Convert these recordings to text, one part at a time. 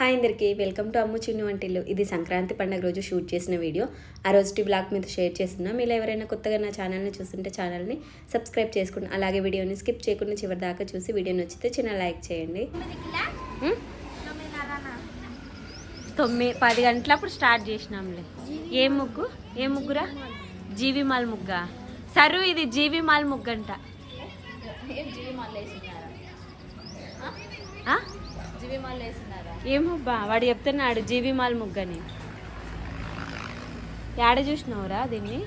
Hi అందరికీ welcome to అమ్ము చిన్ను వంటిల్లు. ఇది సంక్రాంతి పండుగ రోజు షూట్ చేసిన వీడియో. ఆ రోజు బ్లాగ్ మీద షేర్ చేస్తున్నా. మీరు ఎవరైనా కొత్తగా నా ఛానల్ని చూస్తుంటే ఛానల్ని సబ్స్క్రైబ్ చేసుకుని అలాగే వీడియోని స్కిప్ చేయకుండా చివరి దాకా చూసి వీడియో నచ్చితే చిన్న లైక్ చేయండి? తొమ్మిది పది గంటలప్పుడు స్టార్ట్ చేసినాంలే. ఏ ముగ్గు? ఏ ముగ్గురా? జీవి మాల్ ముగ్గా. సరు ఇది జీవి మాల్ ముగ్గంట ఆ? ఏమో బా వాడు చెప్తున్నాడు జీవి మాల్ ముగ్గని. ఏడ చూసినావురా దీన్ని?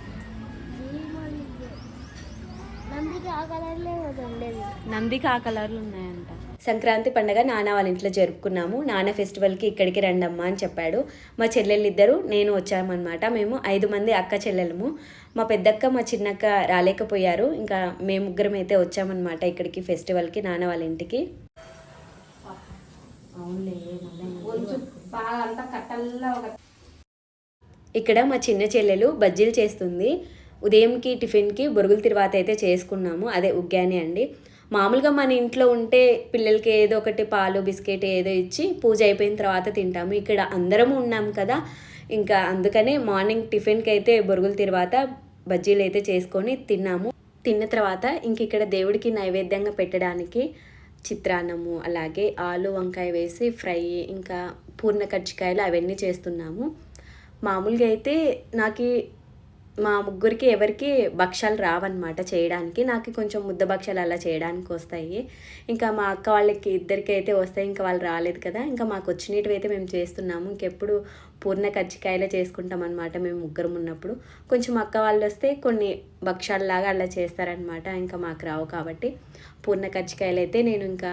నందికి ఆ కలర్లే ఉండేది. నందికి ఆ కలర్లు ఉన్నాయంట. సంక్రాంతి పండగ నాన్న వాళ్ళ ఇంట్లో జరుపుకున్నాము. నాన్న ఫెస్టివల్కి ఇక్కడికి రండమ్మా అని చెప్పాడు. మా చెల్లెళ్ళు ఇద్దరు నేను వచ్చామన్నమాట. మేము ఐదు మంది అక్క చెల్లెలము మా పెద్దక్క మా చిన్నక్క రాలేకపోయారు. ఇంకా మేము ముగ్గురం అయితే వచ్చామన్నమాట ఇక్కడికి ఫెస్టివల్కి నాన్న వాళ్ళ ఇంటికి. ఇక్కడ మా చిన్న చెల్లెలు బజ్జీలు చేస్తుంది. ఉదయంకి టిఫిన్కి బొరుగుల తిరువాత అయితే చేసుకున్నాము. అదే ఉగ్గాని అండి. మామూలుగా మన ఇంట్లో ఉంటే పిల్లలకి ఏదో ఒకటి పాలు బిస్కెట్ ఏదో ఇచ్చి పూజ అయిపోయిన తర్వాత తింటాము. ఇక్కడ అందరం ఉన్నాం కదా. ఇంకా అందుకనే మార్నింగ్ టిఫిన్కి అయితే బొరుగుల తిరువాత బజ్జీలు అయితే చేసుకొని తిన్నాము. తిన్న తర్వాత ఇంక ఇక్కడ దేవుడికి నైవేద్యంగా పెట్టడానికి చిత్రాన్నము అలాగే ఆలు వంకాయ వేసి ఫ్రై ఇంకా పూర్ణ కజ్జికాయలు అవన్నీ చేస్తున్నాము. మామూలుగా అయితే నాకు మా ముగ్గురికి ఎవరికి భక్షాలు రావన్నమాట చేయడానికి. నాకు కొంచెం ముద్ద భక్షాలు అలా చేయడానికి వస్తాయి. ఇంకా మా అక్క వాళ్ళకి ఇద్దరికి అయితే వస్తాయి. ఇంకా వాళ్ళు రాలేదు కదా. ఇంకా మాకు వచ్చినవి అయితే మేము చేస్తున్నాము. ఇంకెప్పుడు పూర్ణ కజ్జికాయలే చేసుకుంటాం అనమాట మేము ముగ్గురం ఉన్నప్పుడు. కొంచెం అక్క వాళ్ళు వస్తే కొన్ని భక్షాలలాగా అలా చేస్తారనమాట ఇంకా మాకు రావు కాబట్టి పూర్ణ కజ్జికాయలు అయితే నేను ఇంకా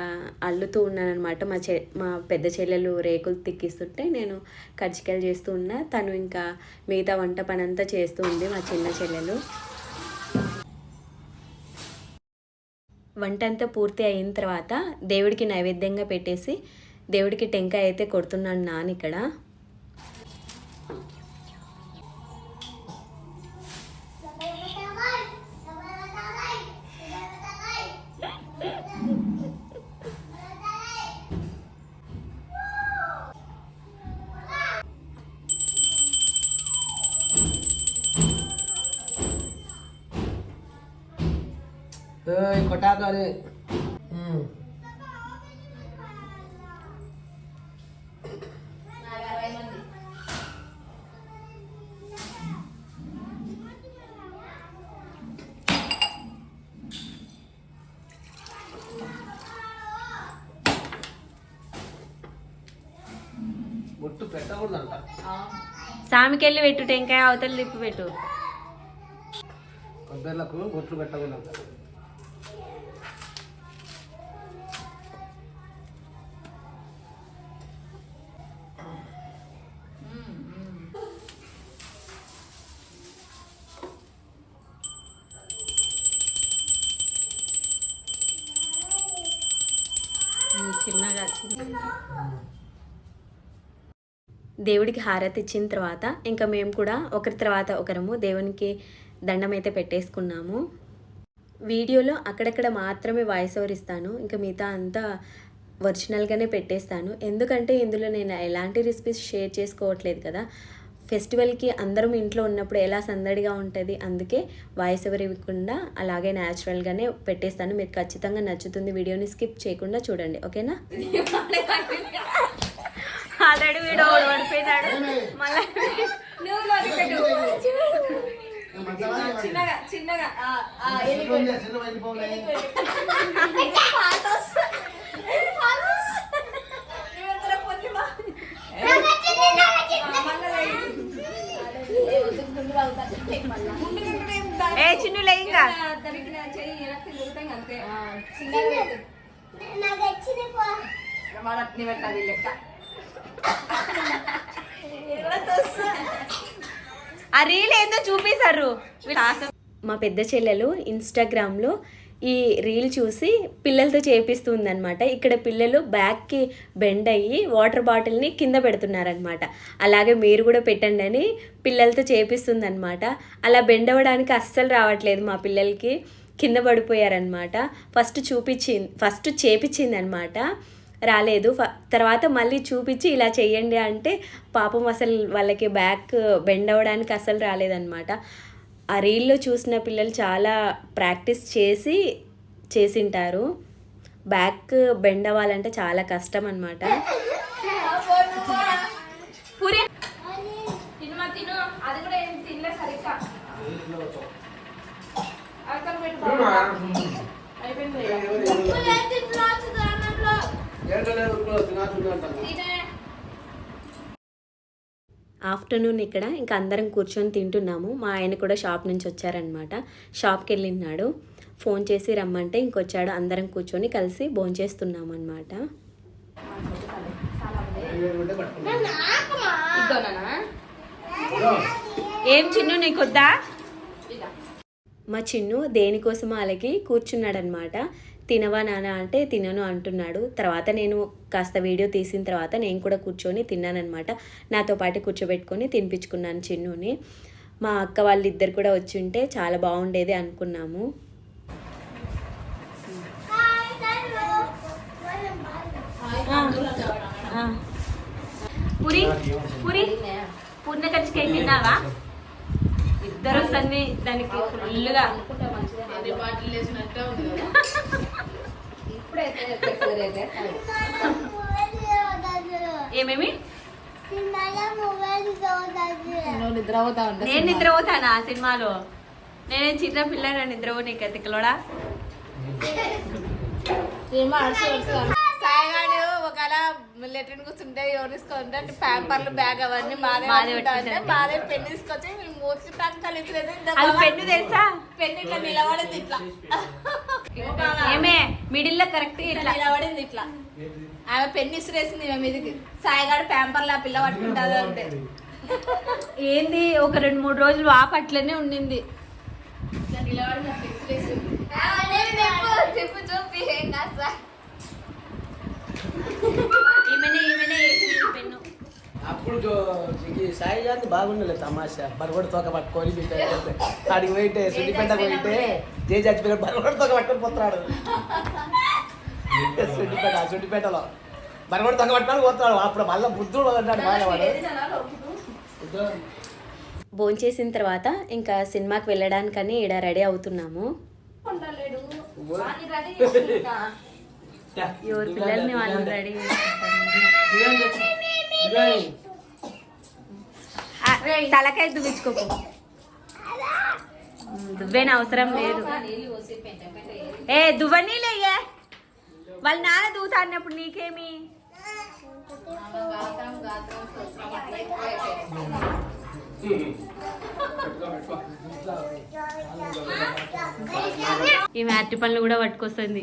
అల్లుతూ ఉన్నాను అనమాట మా చె మా పెద్ద చెల్లెలు రేకులు తిక్కిస్తుంటే నేను కజ్జికాయలు చేస్తూ ఉన్నా. తను ఇంకా మిగతా వంట పని అంతా చేస్తూ ఉంది మా చిన్న చెల్లెలు. వంట అంతా పూర్తి అయిన తర్వాత దేవుడికి నైవేద్యంగా పెట్టేసి దేవుడికి టెంకాయ అయితే కొడుతున్నాను నాన్న ఇక్కడ బొట్టు పెట్టకూడదంట. సామికెళ్ళి పెట్టు టెంకాయ అవతల లిప్పు పెట్టు. కొబ్బరిలకు బొట్లు పెట్టకూడదంట. చిన్నగా దేవుడికి హారతి ఇచ్చిన తర్వాత ఇంకా మేము కూడా ఒకరి తర్వాత ఒకరము దేవునికి దండం అయితే పెట్టేసుకున్నాము. వీడియోలో అక్కడక్కడ మాత్రమే వాయిస్ ఓవర్ ఇస్తాను. ఇంకా మిగతా అంతా ఒరిజినల్గానే పెట్టేస్తాను. ఎందుకంటే ఇందులో నేను ఎలాంటి రెసిపీస్ షేర్ చేసుకోవట్లేదు కదా. ఫెస్టివల్కి అందరం ఇంట్లో ఉన్నప్పుడు ఎలా సందడిగా ఉంటుంది అందుకే వాయిస్ ఓవర్ ఇవ్వకుండా అలాగే న్యాచురల్గానే పెట్టేస్తాను. మీకు ఖచ్చితంగా నచ్చుతుంది వీడియోని స్కిప్ చేయకుండా చూడండి. ఓకేనా? ఆల్రెడీ వీడియో ఓడిపోయినాడు. మళ్ళీ చిన్నగా చిన్నగా వచ్చింది పో పెట్టాలి లెక్క ఆ రీల్ ఏందో చూపిస్తారు మా పెద్ద చెల్లెలు ఇన్స్టాగ్రామ్లో ఈ రీల్ చూసి పిల్లలతో చేపిస్తుందనమాట ఇక్కడ పిల్లలు బ్యాగ్కి బెండ్ అయ్యి వాటర్ బాటిల్ని కింద పెడుతున్నారనమాట అలాగే మీరు కూడా పెట్టండి అని పిల్లలతో చేపిస్తుందనమాట అలా బెండ్ అవ్వడానికి అస్సలు రావట్లేదు మా పిల్లలకి. కింద పడిపోయారనమాట ఫస్ట్ చూపించింది ఫస్ట్ చేపించింది అనమాట రాలేదు తర్వాత మళ్ళీ చూపించి ఇలా చేయండి అంటే పాపం అసలు వాళ్ళకి బ్యాక్ బెండ్ అవ్వడానికి అసలు రాలేదన్నమాట. ఆ రీల్లో చూసిన పిల్లలు చాలా ప్రాక్టీస్ చేసి చేసింటారు. బ్యాక్ బెండ్ అవ్వాలంటే చాలా కష్టం అనమాట పూరి తినమా తిను అది కూడా ఏం తినలే సరిగ్గా అక్కడ పెట్టు అయిపోయింది ఏంటనే ఉరుకులో తినాల్సిందే అంటాను తినే ఆఫ్టర్నూన్ ఇక్కడ ఇంకా అందరం కూర్చొని తింటున్నాము. మా ఆయన కూడా షాప్ నుంచి వచ్చారనమాట. షాప్కి వెళ్ళినాడు ఫోన్ చేసి రమ్మంటే ఇంకొచ్చాడు. అందరం కూర్చొని కలిసి భోంచేస్తున్నాము అనమాట ఏం చిన్ను నీకొద్దా? ఇదా. మా చిన్ను దేనికోసం వాళ్ళకి కూర్చున్నాడనమాట. తినవా నాన్న అంటే తినను అంటున్నాడు. తర్వాత నేను కాస్త వీడియో తీసిన తర్వాత నేను కూడా కూర్చొని తిన్నానమాట నాతో పాటు కూర్చోబెట్టుకొని తినిపించుకున్నాను చిన్నుని. మా అక్క వాళ్ళిద్దరు కూడా వచ్చి ఉంటే చాలా బాగుండేది అనుకున్నాము. పురి పురి పూర్ణ కచ్చికాయ తిన్నావా? ఇద్దరు సన్ని దానికి ఫుల్గా అనుకుంటే మంచిదే ఇప్పుడైతే ఎక్కువైతే ఏమేమి? నువ్వు నిద్రపోతా ఉంటా నేను నిద్రపోతానా ఆ సినిమాలో? నేనే చిన్న పిల్లగా నిద్రపోనీ కతికలోడా సినిమా సాయిగాడు ఒకవేళ లెటర్ కూర్చుంటే ఎవరు తీసుకుంటే అంటే పేపర్లు బ్యాగ్ అవన్నీ మాదే మాదే పట్టుకుంటా అంటే పట్టుకుంటాను. మాదే పెన్ తీసుకొచ్చి మేము మూసి అది పెన్ను తెలుసా? పెన్ ఇట్లా నిలబడింది ఇట్లా. ఏమే మిడిల్లో కరెక్ట్ ఇట్లా. నిలబడింది ఇట్లా. ఆమె పెన్ ఇసిరేసింది ఈమె మీదకి. సాయిగాడు పేపర్లు ఆ పిల్ల పట్టుకుంటుంది అంటే. ఏంది ఒక రెండు మూడు రోజులు ఆపు అట్లనే ఉండింది. నిలబడి చెప్పు చూపి ఏం కాదు సార్ ఈమెనే ఈమెనే వేసింది పెన్ను అప్పుడు సాయి గారిని బాగుండలే తమాషా. బరగొడు తోక పట్టుకొని ఆడికి పోయితే సున్నిపెంట పోయితే జే చచ్చిపోయిన బరగొడు తోక పట్టుకొని పోతున్నాడు. సున్నిపేట సున్నిపేటలో బరగొడు తోక పట్టుకొని పోతున్నాడు. అప్పుడు మళ్ళీ బుద్ధుడు అంటాడు బాగా భోంచేసిన తర్వాత ఇంకా సినిమాకి వెళ్ళడానికని ఈడ రెడీ అవుతున్నాము ఉండలేడు వాడిని రెడీ చేసుకుంటా ఎవరి పిల్లల్ని వాళ్ళు రెడీ తలకాయ దువ్వించుకోకు. దువ్వేన అవసరం లేదు. ఏ దువ్వనీలయ్యే వాళ్ళ నాన్న దూతా అన్నప్పుడు నీకేమి. ఈమె అరటి పనులు కూడా పట్టుకొస్తుంది.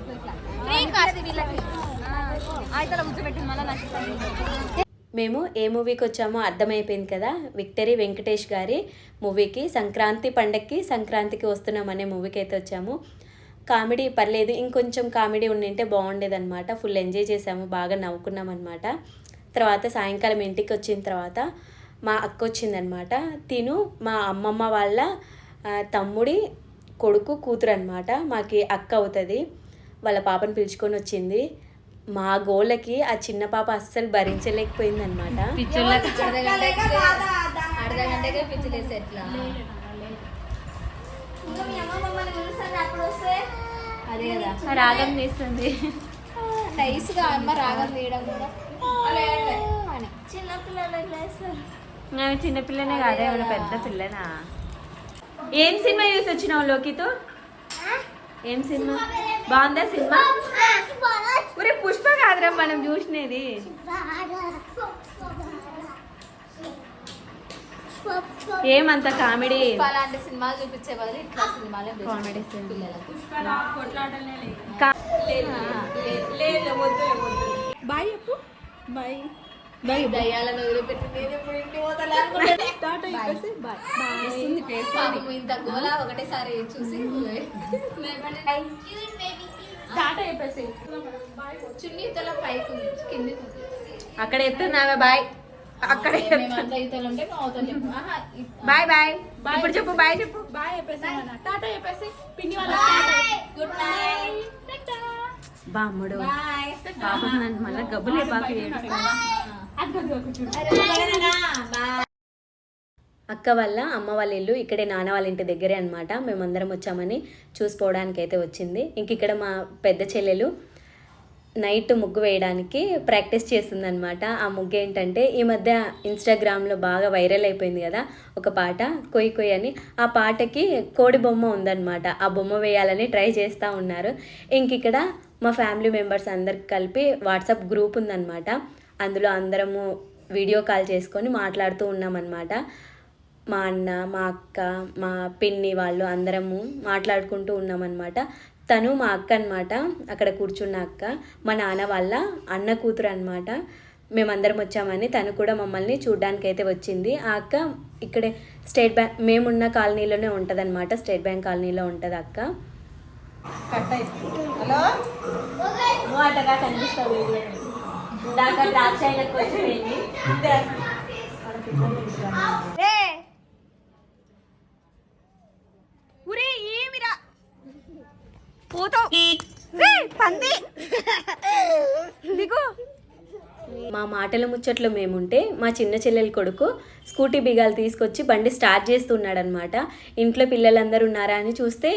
మేము ఏ మూవీకి వచ్చామో అర్థమైపోయింది కదా. విక్టరీ వెంకటేష్ గారి మూవీకి సంక్రాంతి పండక్కి సంక్రాంతికి వస్తున్నాం అనే మూవీకి అయితే వచ్చాము. కామెడీ పర్లేదు ఇంకొంచెం కామెడీ ఉండింటే బాగుండేదన్నమాట. ఫుల్ ఎంజాయ్ చేసాము బాగా నవ్వుకున్నాం అనమాట తర్వాత సాయంకాలం ఇంటికి వచ్చిన తర్వాత మా అక్క వచ్చిందనమాట తిను మా అమ్మమ్మ వాళ్ళ తమ్ముడి కొడుకు కూతురు అనమాట మాకి అక్క అవుతుంది. వాళ్ళ పాపను పిలుచుకొని వచ్చింది. మా గోళ్ళకి ఆ చిన్న పాప అస్సలు భరించలేకపోయింది అనమాట రాగం తీస్తుంది. నైస్గా అమ్మ రాగం తీయడం కూడా. అని. చిన్నపిల్లలు ఎట్లా వేస్తారు ఆమె చిన్నపిల్లనే కాదే ఏమైనా పెద్ద పిల్లనా? ఏం సినిమా చూసి వచ్చినావు లోకితో? ఏం సినిమా? బాగుందా సినిమా? ఒరే పుష్ప కాదురా మనం చూసినది. ఏమంత కామెడీ? అలాంటి సినిమాలు చూపించే బదులు ఇట్లా సినిమాలే. పిల్లలకు. బాయ్ చెప్పు. Bye bye. దయ్యాలను వదిలిపెట్టి నేను పోతాను ఇంత గోల ఒకటేసారి చూసి టాటా చెప్పేసి చున్నీ తల పైకి కింది అక్కడ ఎత్తున్నావే బాయ్ అక్కడ బాయ్ బాయ్ ఇప్పుడు చెప్పు బాయ్ చెప్పు. బాయ్ చెప్పేసి టాటా చెప్పేసి పిన్ని వాళ్ళ గుడ్ నైట్ బామ్ముడు నన్ను మళ్ళీ గబ్బులే పాప అక్క వల్ల అమ్మ వాళ్ళ ఇల్లు ఇక్కడే నాన్న వాళ్ళ ఇంటి దగ్గరే అనమాట మేమందరం వచ్చామని చూసుకోవడానికి అయితే వచ్చింది. ఇంక ఇక్కడ మా పెద్ద చెల్లెలు నైట్ ముగ్గు వేయడానికి ప్రాక్టీస్ చేస్తుందనమాట ఆ ముగ్గు ఏంటంటే ఈ మధ్య ఇన్స్టాగ్రామ్లో బాగా వైరల్ అయిపోయింది కదా ఒక పాట కొయ్యి కొయ్యి అని. ఆ పాటకి కోడి బొమ్మ ఉందన్నమాట. ఆ బొమ్మ వేయాలని ట్రై చేస్తూ ఉన్నారు. ఇంక ఇక్కడ మా ఫ్యామిలీ మెంబర్స్ అందరికి కలిపి వాట్సాప్ గ్రూప్ ఉందన్నమాట. అందులో అందరము వీడియో కాల్ చేసుకొని మాట్లాడుతూ ఉన్నామన్నమాట. మా అన్న మా అక్క మా పిన్ని వాళ్ళు అందరము మాట్లాడుకుంటూ ఉన్నామన్నమాట. తను మా అక్క అనమాట అక్కడ కూర్చున్న అక్క మా నాన్న వాళ్ళ అన్న కూతురు అనమాట మేమందరం వచ్చామని తను కూడా మమ్మల్ని చూడ్డానికి అయితే వచ్చింది. ఆ అక్క ఇక్కడే స్టేట్ బ్యాంక్ మేమున్న కాలనీలోనే ఉంటుంది అనమాట స్టేట్ బ్యాంక్ కాలనీలో ఉంటుంది అక్క. హలో? కనిపిస్తావు ఇందాక ద్రాక్ష వచ్చిపోయింది. ఉరే ఏమిరా? పోతావు. పంది. మా మాటల ముచ్చట్లో మేముంటే మా చిన్న చెల్లెలు కొడుకు స్కూటీ బిగాలు తీసుకొచ్చి బండి స్టార్ట్ చేస్తున్నాడనమాట ఇంట్లో పిల్లలందరూ ఉన్నారా అని చూస్తే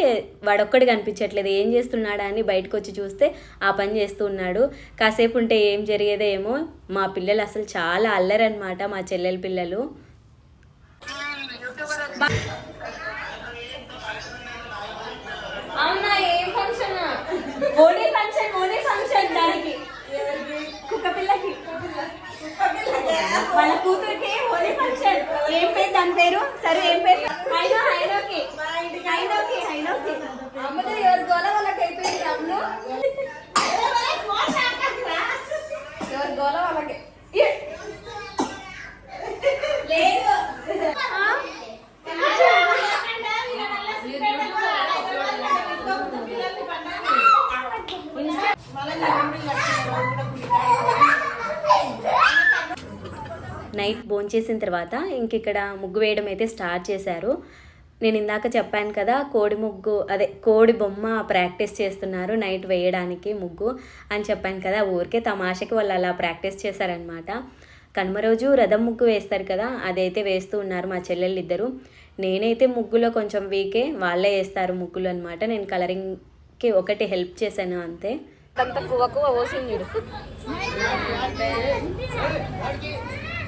వాడొక్కడి కనిపించట్లేదు ఏం చేస్తున్నాడా అని బయటకు వచ్చి చూస్తే ఆ పని చేస్తూ ఉన్నాడు కాసేపు ఉంటే ఏం జరిగేదో ఏమో మా పిల్లలు అసలు చాలా అల్లరనమాట మా చెల్లెల పిల్లలు. అవునా ఏం ఫంక్షన్ ఓనీ ఫంక్షన్ ఓనీ ఫంక్షన్ దానికి కుక్క పిల్లకి వాళ్ళ కూతురికి హోలీ ఫంక్షన్. ఏం పేరు? దాని పేరు? సరే ఏం పేరు? హైనో హైనోకి. హైనోకి హైనోకి. అమ్మతో ఎవరి గోల వాళ్ళకి అయిపోయింది అమ్ములు ఎవరి గోల వాళ్ళకి ఏ. లేదు ఆ? నైట్ భోంచేసిన తర్వాత ఇంక ఇక్కడ ముగ్గు వేయడం అయితే స్టార్ట్ చేశారు. నేను ఇందాక చెప్పాను కదా కోడి ముగ్గు అదే కోడి బొమ్మ ప్రాక్టీస్ చేస్తున్నారు నైట్ వేయడానికి ముగ్గు అని చెప్పాను కదా ఊరికే తమాషకి వాళ్ళు అలా ప్రాక్టీస్ చేశారనమాట. కనుమ రోజు రథం ముగ్గు వేస్తారు కదా అదైతే వేస్తూ ఉన్నారు మా చెల్లెళ్ళు ఇద్దరు నేనైతే ముగ్గులో కొంచెం వీకే వాళ్ళే వేస్తారు ముగ్గులు అనమాట నేను కలరింగ్కి ఒకటి హెల్ప్ చేశాను అంతే. అంత కువ కువ పోసింది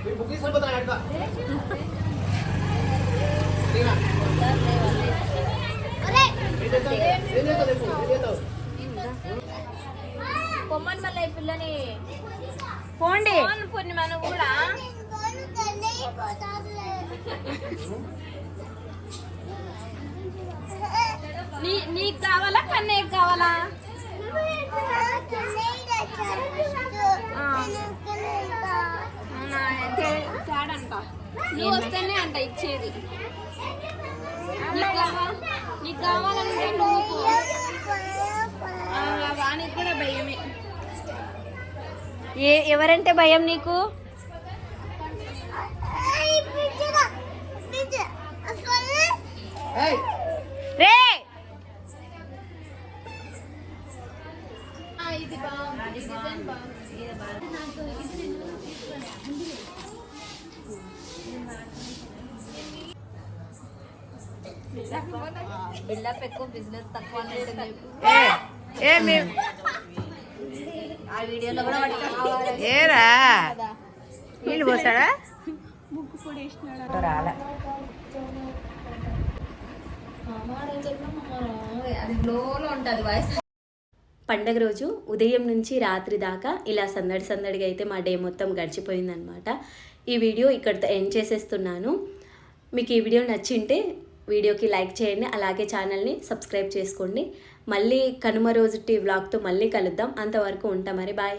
మీరు బుక్ పొమ్మని మళ్ళీ పిల్లని పోండి. ఫోన్ పూర్ణిమను కూడా నీ నీకు కావాలా కన్నయ్యకి కావాలా? నువ్వు వస్తేనే అంట ఇచ్చేది. నీకు కావా- నీకు కావాలంటే నువ్వు వానికి కూడా భయమే. ఏ ఎవరంటే భయం నీకు? ఏయ్ రే ఇది బాగుంది ఈ డిజైన్ బాగుంది బిల్డప్ ఎక్కువ బిజినెస్ తక్కువ అన్నట్టు ఏ ఏ మీ ఆ వీడియోలో కూడా ఏరా నీళ్ళు పోసాడా రాలే అది గ్లోలో ఉంటుంది వాయిస్ పండగ రోజు ఉదయం నుంచి రాత్రి దాకా ఇలా సందడి సందడిగా అయితే మా డే మొత్తం గడిచిపోయిందనమాట ఈ వీడియో ఇక్కడితో ఎండ్ చేసేస్తున్నాను. మీకు ఈ వీడియో నచ్చింటే వీడియోకి లైక్ చేయండి అలాగే ఛానల్ని సబ్స్క్రైబ్ చేసుకోండి. మళ్ళీ కనుమ రోజుటి వ్లాగ్తో మళ్ళీ కలుద్దాం. అంతవరకు ఉంటాం మరి బాయ్.